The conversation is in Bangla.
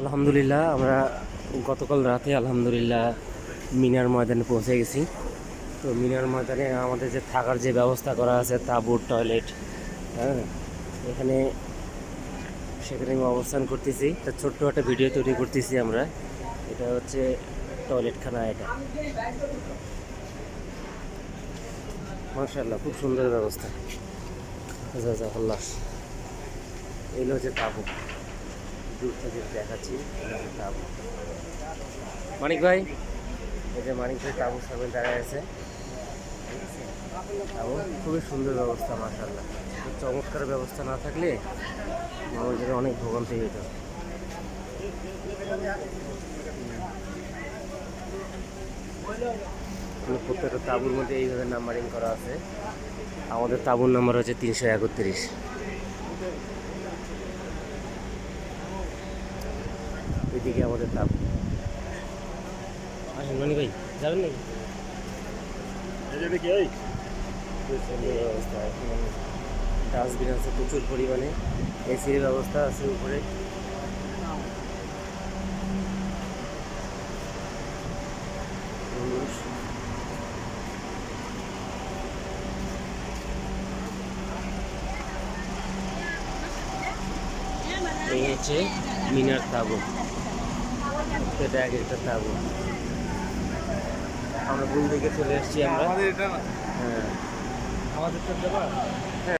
আলহামদুলিল্লাহ, আমরা গতকাল রাতে আলহামদুলিল্লাহ মিনার ময়দানে পৌঁছে গেছি। তো মিনার ময়দানে আমাদের যে থাকার যে ব্যবস্থা করা আছে, তাঁবুর টয়লেট হ্যাঁ এখানে সেখানে আমি অবস্থান করতেছি। একটা ছোট্ট একটা ভিডিও তৈরি করতেছি আমরা। এটা হচ্ছে টয়লেটখানা এটা। মার্শাল্লাহ খুব সুন্দর ব্যবস্থা। আল্লাহ এগুলো হচ্ছে তাঁবু। দূর থেকে দেখাচ্ছি। তাঁবু মানিক ভাই? এই যে মানিক ভাই তাঁবুর সামনে দাঁড়ায় আছে তাঁবু খুবই সুন্দর ব্যবস্থা মার্শাল্লাহ চমৎকার ব্যবস্থা না থাকলে মানুষদের অনেক ভোগান্তি হতো মানে প্রত্যেকটা তাবুর মধ্যে এইভাবে নাম্বারিং করা আছে। আমাদের তাবুর নাম্বার হচ্ছে তিনশো একত্রিশ। এদিকে আমাদের তাপ আসেন মানি ভাই যাবেন নাকি? ডাস্টবিন আছে প্রচুর পরিমাণে। এসির ব্যবস্থা আছে উপরে। এই হচ্ছে মিনার তাবু এটা এক একটা তাবু। আমরা ভুল দিকে চলে এসেছি আমরা। আমাদের এটা না? হ্যাঁ। আমাদের তো দেবা